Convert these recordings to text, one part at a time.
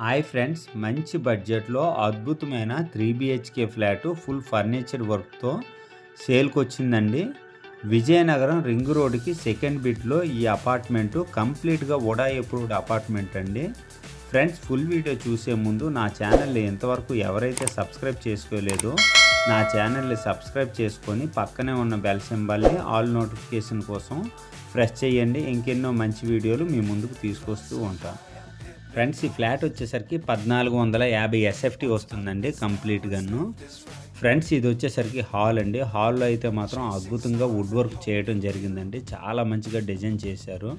Hi friends మంచి బడ్జెట్లో అద్భుతమైన three BHK flat full furniture వర్క్తో సేల్కి వచ్చిందండి విజయనగరం రింగ్ రోడ్కి సెకండ్ బిట్లో ఈ అపార్ట్మెంటు కంప్లీట్గా ఉడా అప్రూవ్డ్ అపార్ట్మెంట్ అండి ఫ్రెండ్స్ ఫుల్ వీడియో చూసే ముందు నా ఛానల్ని ఎంతవరకు ఎవరైతే సబ్స్క్రైబ్ చేసుకోలేదో నా ఛానల్ని సబ్స్క్రైబ్ చేసుకొని పక్కనే ఉన్న బెల్ సింబల్ని ఆల్ నోటిఫికేషన్ కోసం ప్రెస్ చేయండి. ఇంకెన్నో మంచి వీడియోలు మీ ముందుకు తీసుకొస్తూ ఉంటాను ఫ్రెండ్స్ ఈ ఫ్లాట్ వచ్చేసరికి పద్నాలుగు వందల యాభై ఎస్ఎఫ్టీ వస్తుందండి కంప్లీట్గాను ఫ్రెండ్స్ ఇది వచ్చేసరికి హాల్ అండి. హాల్లో అయితే మాత్రం అద్భుతంగా వుడ్ వర్క్ చేయడం జరిగిందండి. చాలా మంచిగా డిజైన్ చేశారు.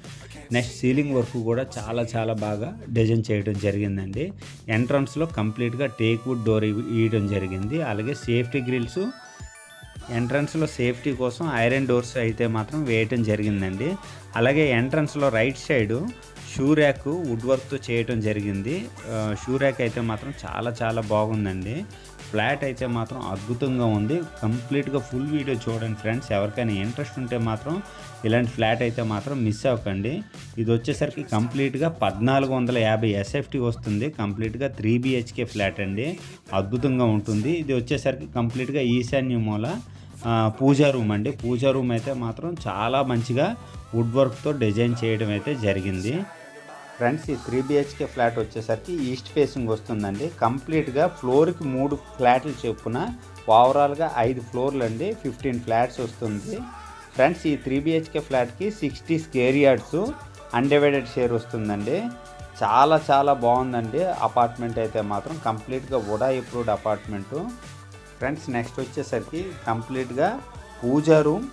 నెక్స్ట్ సీలింగ్ వర్క్ కూడా చాలా చాలా బాగా డిజైన్ చేయడం జరిగిందండి. ఎంట్రన్స్లో కంప్లీట్గా టేక్ వుడ్ డోర్ ఇవ్వడం జరిగింది. అలాగే సేఫ్టీ గ్రిల్స్ ఎంట్రన్స్లో సేఫ్టీ కోసం ఐరన్ డోర్స్ అయితే మాత్రం వేయటం జరిగిందండి. అలాగే ఎంట్రన్స్లో right side shoe rack wood వర్క్తో చేయటం జరిగింది. షూ ర్యాక్ అయితే మాత్రం చాలా చాలా బాగుందండి. ఫ్లాట్ అయితే మాత్రం అద్భుతంగా ఉంది. కంప్లీట్గా ఫుల్ వీడియో చూడండి ఫ్రెండ్స్. ఎవరికైనా ఇంట్రెస్ట్ ఉంటే మాత్రం ఇలాంటి ఫ్లాట్ అయితే మాత్రం మిస్ అవ్వకండి. ఇది వచ్చేసరికి కంప్లీట్గా పద్నాలుగు వందల యాభై ఎస్ఎఫ్టీ వస్తుంది. కంప్లీట్గా త్రీ బిహెచ్కే ఫ్లాట్ అండి. అద్భుతంగా ఉంటుంది. ఇది వచ్చేసరికి కంప్లీట్గా ఈశాన్య మూల పూజా రూమ్ అండి. పూజా రూమ్ అయితే మాత్రం చాలా మంచిగా వుడ్ వర్క్తో డిజైన్ చేయడం అయితే జరిగింది. ఫ్రెండ్స్ ఈ త్రీ బిహెచ్కే ఫ్లాట్ వచ్చేసరికి ఈస్ట్ ఫేసింగ్ వస్తుందండి. కంప్లీట్గా ఫ్లోర్కి మూడు ఫ్లాట్లు చెప్పున ఓవరాల్గా ఐదు ఫ్లోర్లు అండి ఫిఫ్టీన్ ఫ్లాట్స్ వస్తుంది. ఫ్రెండ్స్ ఈ త్రీ బిహెచ్కే ఫ్లాట్కి sixty square yards undivided share వస్తుందండి. చాలా చాలా బాగుందండి. అపార్ట్మెంట్ అయితే మాత్రం కంప్లీట్గా VUDA approved apartment. Friends next వచ్చేసరికి కంప్లీట్గా puja room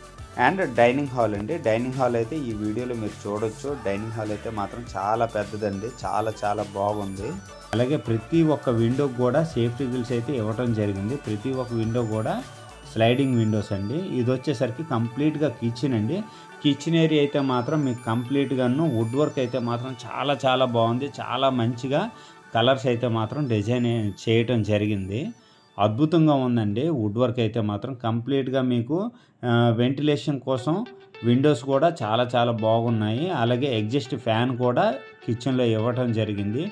and dining hall అండి. డైనింగ్ హాల్ అయితే ఈ వీడియోలో మీరు చూడొచ్చు. డైనింగ్ హాల్ అయితే మాత్రం చాలా పెద్దదండి. చాలా చాలా బాగుంది. అలాగే ప్రతి ఒక్క విండోకి కూడా సేఫ్టీ గ్రిల్స్ అయితే ఇవ్వడం జరిగింది. ప్రతి ఒక్క విండో కూడా స్లైడింగ్ విండోస్ అండి. ఇది వచ్చేసరికి కంప్లీట్గా కిచెన్ అండి. కిచెన్ ఏరియా అయితే మాత్రం మీకు కంప్లీట్గాను వుడ్ వర్క్ అయితే మాత్రం చాలా చాలా బాగుంది. చాలా మంచిగా కలర్స్ అయితే మాత్రం డిజైన్ చేయటం జరిగింది. అద్భుతంగా ఉందండి. వుడ్ వర్క్ అయితే మాత్రం కంప్లీట్గా మీకు వెంటిలేషన్ కోసం విండోస్ కూడా చాలా చాలా బాగున్నాయి. అలాగే ఎగ్జిస్ట్ ఫ్యాన్ కూడా కిచెన్లో ఇవ్వటం జరిగింది.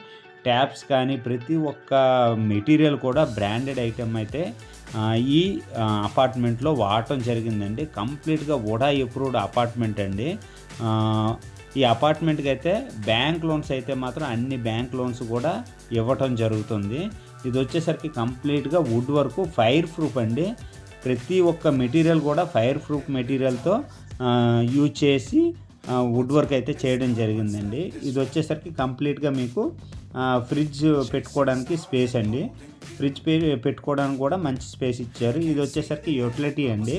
ట్యాప్స్ కానీ ప్రతి ఒక్క మెటీరియల్ కూడా బ్రాండెడ్ ఐటెం అయితే ఈ అపార్ట్మెంట్లో వాడటం జరిగిందండి. కంప్లీట్గా వుడా ఎప్రూవ్డ్ అపార్ట్మెంట్ అండి. ఈ అపార్ట్మెంట్కి అయితే బ్యాంక్ లోన్స్ అయితే మాత్రం అన్ని బ్యాంక్ లోన్స్ కూడా ఇవ్వటం జరుగుతుంది. ఇది వచ్చేసరికి కంప్లీట్గా వుడ్ వర్క్ ఫైర్ ప్రూఫ్ అండి. ప్రతి ఒక్క మెటీరియల్ కూడా ఫైర్ ప్రూఫ్ మెటీరియల్తో యూజ్ చేసి వుడ్ వర్క్ అయితే చేయడం జరిగిందండి. ఇది వచ్చేసరికి కంప్లీట్గా మీకు ఫ్రిడ్జ్ పెట్టుకోవడానికి స్పేస్ అండి. ఫ్రిడ్జ్ పెట్టుకోవడానికి కూడా మంచి స్పేస్ ఇచ్చారు. ఇది వచ్చేసరికి యూటిలిటీ అండి.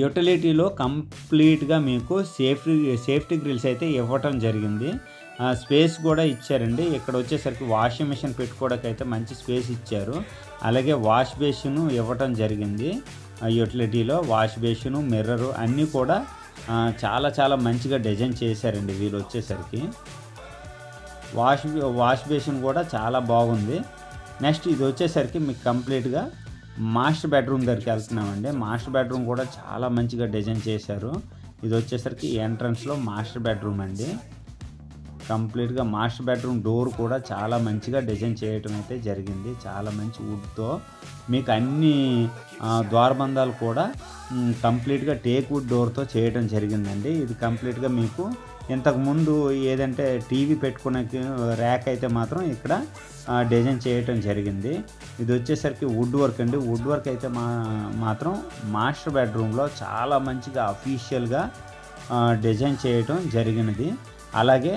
యూటిలిటీలో కంప్లీట్గా మీకు సేఫ్టీ సేఫ్టీ గ్రిల్స్ అయితే ఇవ్వటం జరిగింది. స్పేస్ కూడా ఇచ్చారండి. ఇక్కడ వచ్చేసరికి వాషింగ్ మిషన్ పెట్టుకోవడానికి అయితే మంచి స్పేస్ ఇచ్చారు. అలాగే వాష్ బేసిన్ ఇవ్వటం జరిగింది. యూటిలిటీలో వాష్ బేసిన్ మిర్రరు అన్నీ కూడా చాలా చాలా మంచిగా డిజైన్ చేశారండి వీళ్ళు వచ్చేసరికి. వాష్ వాష్ బేసిన్ కూడా చాలా బాగుంది. నెక్స్ట్ ఇది వచ్చేసరికి మీకు కంప్లీట్గా మాస్టర్ బెడ్రూమ్ దగ్గరికి వెళ్తున్నామండి. మాస్టర్ బెడ్రూమ్ కూడా చాలా మంచిగా డిజైన్ చేశారు. ఇది వచ్చేసరికి ఎంట్రన్స్లో మాస్టర్ బెడ్రూమ్ అండి. కంప్లీట్గా మాస్టర్ బెడ్రూమ్ డోర్ కూడా చాలా మంచిగా డిజైన్ చేయటం అయితే జరిగింది. చాలా మంచి వుడ్తో మీకు అన్ని ద్వారబంధాలు కూడా కంప్లీట్గా టేక్ వుడ్ డోర్తో చేయడం జరిగిందండి. ఇది కంప్లీట్గా మీకు ఇంతకుముందు ఏదంటే టీవీ పెట్టుకునే ర్యాక్ అయితే మాత్రం ఇక్కడ డిజైన్ చేయటం జరిగింది. ఇది వచ్చేసరికి వుడ్ వర్క్ అండి. వుడ్ వర్క్ అయితే మా మాత్రం మాస్టర్ బెడ్రూమ్లో చాలా మంచిగా అఫీషియల్గా డిజైన్ చేయటం జరిగినది. అలాగే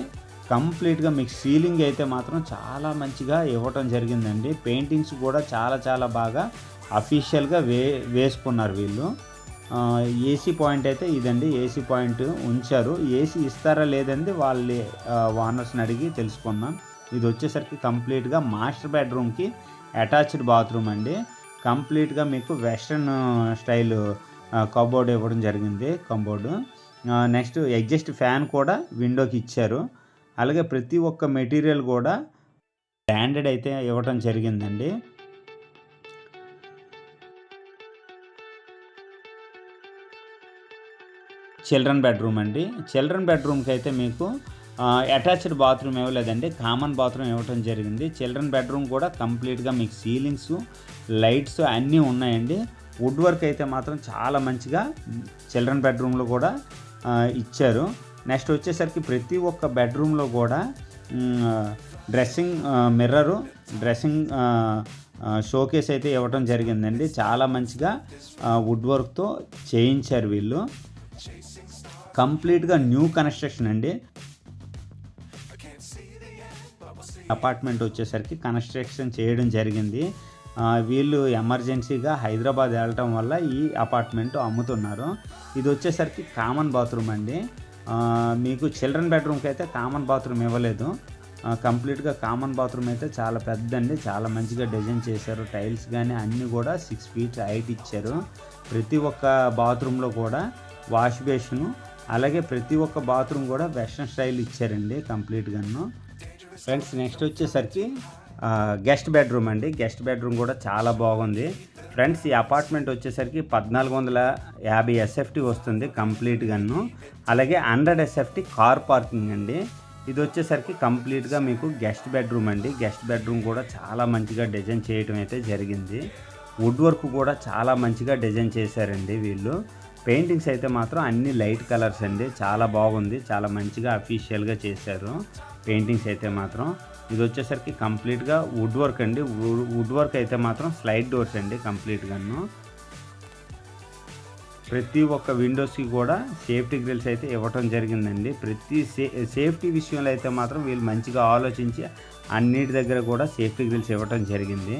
కంప్లీట్గా మీకు సీలింగ్ అయితే మాత్రం చాలా మంచిగా ఇవ్వటం జరిగిందండి. పెయింటింగ్స్ కూడా చాలా చాలా బాగా అఫీషియల్గా వే వేసుకున్నారు వీళ్ళు. ఏసీ పాయింట్ అయితే ఇదండి. ఏసీ పాయింట్ ఉంచారు. ఏసీ ఇస్తారా లేదండి వాళ్ళ ఓనర్స్ని అడిగి తెలుసుకున్నాం ఇది వచ్చేసరికి కంప్లీట్గా మాస్టర్ బెడ్రూమ్కి అటాచ్డ్ బాత్రూమ్ అండి. కంప్లీట్గా మీకు వెస్ట్రన్ స్టైల్ కబోర్డ్ ఇవ్వడం జరిగింది. కంబోర్డు. నెక్స్ట్ ఎగ్జస్ట్ ఫ్యాన్ కూడా విండోకి ఇచ్చారు. అలాగే ప్రతి ఒక్క మెటీరియల్ కూడా బ్రాండెడ్ అయితే ఇవ్వటం జరిగిందండి. చిల్డ్రన్ బెడ్రూమ్ అండి. చిల్డ్రన్ బెడ్రూమ్కి అయితే మీకు అటాచ్డ్ బాత్రూమ్ ఇవ్వలేదండి. కామన్ బాత్రూమ్ ఇవ్వటం జరిగింది. చిల్డ్రన్ బెడ్రూమ్ కూడా కంప్లీట్గా మీకు సీలింగ్స్ లైట్స్ అన్నీ ఉన్నాయండి. వుడ్ వర్క్ అయితే మాత్రం చాలా మంచిగా చిల్డ్రన్ బెడ్రూమ్లో కూడా ఇచ్చారు. నెక్స్ట్ వచ్చేసరికి ప్రతి ఒక్క బెడ్రూమ్లో కూడా డ్రెస్సింగ్ మిర్రరు డ్రెస్సింగ్ షోకేస్ అయితే ఇవ్వడం జరిగిందండి. చాలా మంచిగా వుడ్ వర్క్తో చేయించారు వీళ్ళు. కంప్లీట్గా న్యూ కన్స్ట్రక్షన్ అండి. అపార్ట్మెంట్ వచ్చేసరికి కన్స్ట్రక్షన్ చేయడం జరిగింది. వీళ్ళు ఎమర్జెన్సీగా హైదరాబాద్ వెళ్ళటం వల్ల ఈ అపార్ట్మెంట్ అమ్ముతున్నారు. ఇది వచ్చేసరికి కామన్ బాత్రూమ్ అండి. మీకు చిల్డ్రన్ బెడ్రూమ్కి అయితే కామన్ బాత్రూమ్ ఇవ్వలేదు. కంప్లీట్గా కామన్ బాత్రూమ్ అయితే చాలా పెద్దండి. చాలా మంచిగా డిజైన్ చేశారు. టైల్స్ కానీ అన్నీ కూడా సిక్స్ ఫీట్ హైట్ ఇచ్చారు. ప్రతి ఒక్క బాత్రూంలో కూడా వాష్ బేషను అలాగే ప్రతి ఒక్క బాత్రూమ్ కూడా వెస్ట్రన్ స్టైల్ ఇచ్చారండి కంప్లీట్గాను. ఫ్రెండ్స్ నెక్స్ట్ వచ్చేసరికి గెస్ట్ బెడ్రూమ్ అండి. గెస్ట్ బెడ్రూమ్ కూడా చాలా బాగుంది. ఫ్రెండ్స్ ఈ అపార్ట్మెంట్ వచ్చేసరికి పద్నాలుగు వందల యాభై ఎస్ఎఫ్టీ వస్తుంది కంప్లీట్గాను అలాగే హండ్రెడ్ ఎస్ఎఫ్టీ కార్ పార్కింగ్ అండి. ఇది వచ్చేసరికి కంప్లీట్గా మీకు గెస్ట్ బెడ్రూమ్ అండి. గెస్ట్ బెడ్రూమ్ కూడా చాలా మంచిగా డిజైన్ చేయడం అయితే జరిగింది. వుడ్ వర్క్ కూడా చాలా మంచిగా డిజైన్ చేశారండి వీళ్ళు. పెయింటింగ్స్ అయితే మాత్రం అన్ని లైట్ కలర్స్ అండి. చాలా బాగుంది. చాలా మంచిగా అఫీషియల్గా చేశారు. పెయింటింగ్స్ అయితే మాత్రం ఇది వచ్చేసరికి కంప్లీట్గా వుడ్ వర్క్ అండి. వుడ్ వర్క్ అయితే మాత్రం స్లైడ్ డోర్స్ అండి కంప్లీట్గాను. ప్రతి ఒక్క విండోస్కి కూడా సేఫ్టీ గ్రిల్స్ అయితే ఇవ్వటం జరిగిందండి. ప్రతి సే సేఫ్టీ విషయంలో అయితే మాత్రం వీళ్ళు మంచిగా ఆలోచించి అన్నిటి దగ్గర కూడా సేఫ్టీ గ్రిల్స్ ఇవ్వటం జరిగింది.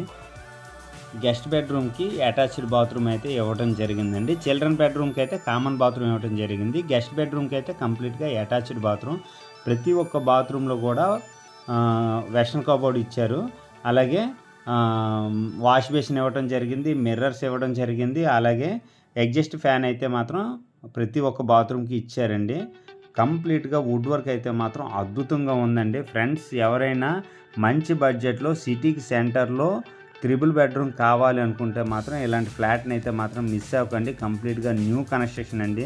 గెస్ట్ బెడ్రూమ్కి అటాచ్డ్ బాత్రూమ్ అయితే ఇవ్వడం జరిగిందండి. చిల్డ్రన్ బెడ్రూమ్కి అయితే కామన్ బాత్రూమ్ ఇవ్వడం జరిగింది. గెస్ట్ బెడ్రూమ్కి అయితే కంప్లీట్గా అటాచ్డ్ బాత్రూమ్. ప్రతి ఒక్క బాత్రూంలో కూడా వెస్ట్రన్ కబోర్డ్ ఇచ్చారు. అలాగే వాష్ బేసిన్ ఇవ్వడం జరిగింది మిర్రర్స్ ఇవ్వడం జరిగింది అలాగే ఎగ్జస్ట్ ఫ్యాన్ అయితే మాత్రం ప్రతి ఒక్క బాత్రూమ్కి ఇచ్చారండి. కంప్లీట్గా వుడ్ వర్క్ అయితే మాత్రం అద్భుతంగా ఉందండి. ఫ్రెండ్స్ ఎవరైనా మంచి బడ్జెట్లో సిటీకి సెంటర్లో త్రిబుల్ బెడ్రూమ్ కావాలి అనుకుంటే మాత్రం ఇలాంటి ఫ్లాట్ని అయితే మాత్రం మిస్ అవ్వకండి. కంప్లీట్గా న్యూ కన్స్ట్రక్షన్ అండి.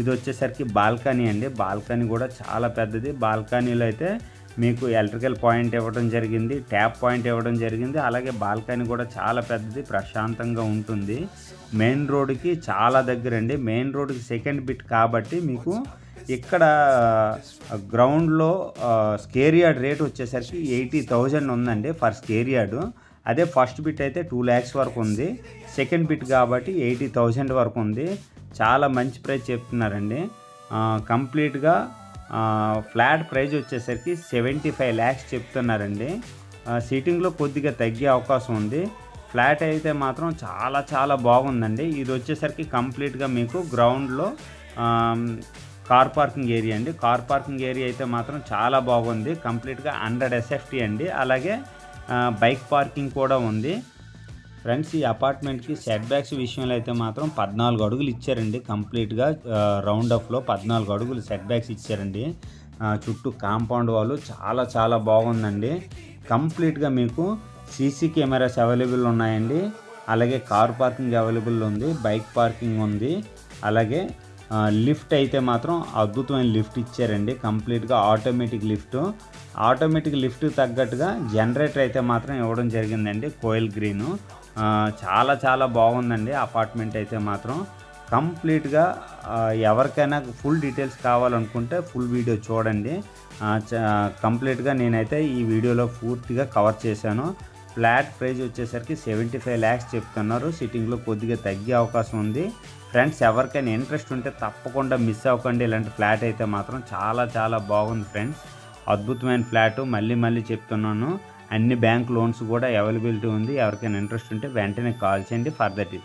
ఇది వచ్చేసరికి బాల్కనీ అండి. బాల్కనీ కూడా చాలా పెద్దది. బాల్కనీలో అయితే మీకు ఎలక్ట్రికల్ పాయింట్ ఇవ్వడం జరిగింది ట్యాప్ పాయింట్ ఇవ్వడం జరిగింది. అలాగే బాల్కనీ కూడా చాలా పెద్దది ప్రశాంతంగా ఉంటుంది. మెయిన్ రోడ్కి చాలా దగ్గర అండి. మెయిన్ రోడ్కి సెకండ్ బిట్ కాబట్టి మీకు ఇక్కడ గ్రౌండ్లో స్కేర్ యార్డ్ రేట్ వచ్చేసరికి ఎయిటీ థౌజండ్ ఉందండి ఫర్ స్కేర్ యార్డు. అదే ఫస్ట్ బిట్ అయితే టూ ల్యాక్స్ వరకు ఉంది. సెకండ్ బిట్ కాబట్టి ఎయిటీ థౌజండ్ వరకు ఉంది. చాలా మంచి ప్రైస్ చెప్తున్నారండి. కంప్లీట్గా ఫ్లాట్ ప్రైజ్ వచ్చేసరికి సెవెంటీ ఫైవ్ ల్యాక్స్ చెప్తున్నారండి. సీటింగ్లో కొద్దిగా తగ్గే అవకాశం ఉంది. ఫ్లాట్ అయితే మాత్రం చాలా చాలా బాగుందండి. ఇది వచ్చేసరికి కంప్లీట్గా మీకు గ్రౌండ్లో కార్ పార్కింగ్ ఏరియా అండి. కార్ పార్కింగ్ ఏరియా అయితే మాత్రం చాలా బాగుంది. కంప్లీట్గా హండ్రెడ్ ఎస్ఎఫ్టీ అండి. అలాగే బైక్ పార్కింగ్ కూడా ఉంది. ఫ్రెండ్స్ ఈ అపార్ట్మెంట్కి సెట్ బ్యాక్స్ విషయంలో అయితే మాత్రం పద్నాలుగు అడుగులు ఇచ్చారండి. కంప్లీట్గా రౌండ్ అప్లో పద్నాలుగు అడుగులు సెట్ బ్యాక్స్ ఇచ్చారండి చుట్టూ కాంపౌండ్ వాళ్ళు చాలా చాలా బాగుందండి. కంప్లీట్గా మీకు సీసీ కెమెరాస్ అవైలబుల్ ఉన్నాయండి. అలాగే కార్ పార్కింగ్ అవైలబుల్ ఉంది బైక్ పార్కింగ్ ఉంది. అలాగే లిఫ్ట్ అయితే మాత్రం అద్భుతమైన లిఫ్ట్ ఇచ్చారండి. కంప్లీట్గా ఆటోమేటిక్ లిఫ్ట్. ఆటోమేటిక్ లిఫ్ట్ తగ్గట్టుగా జనరేటర్ అయితే మాత్రం ఇవ్వడం జరిగిందండి. కోయిల్ గ్రీన్. చాలా చాలా బాగుందండి అపార్ట్మెంట్ అయితే మాత్రం. కంప్లీట్గా ఎవరికైనా ఫుల్ డీటెయిల్స్ కావాలనుకుంటే ఫుల్ వీడియో చూడండి. కంప్లీట్గా నేనైతే ఈ వీడియోలో పూర్తిగా కవర్ చేశాను. ఫ్లాట్ ప్రైజ్ వచ్చేసరికి సెవెంటీ ఫైవ్ ల్యాక్స్ చెప్తున్నారు. సిట్టింగ్లో కొద్దిగా తగ్గే అవకాశం ఉంది. ఫ్రెండ్స్ ఎవరికైనా ఇంట్రెస్ట్ ఉంటే తప్పకుండా మిస్ అవ్వకండి. ఇలాంటి ఫ్లాట్ అయితే మాత్రం చాలా చాలా బాగుంది ఫ్రెండ్స్. అద్భుతమైన ఫ్లాట్. మళ్ళీ మళ్ళీ చెప్తున్నాను. అన్ని బ్యాంక్ లోన్స్ కూడా అవైలబిలిటీ ఉంది. ఎవరికైనా ఇంట్రెస్ట్ ఉంటే వెంటనే కాల్ చేయండి. Further details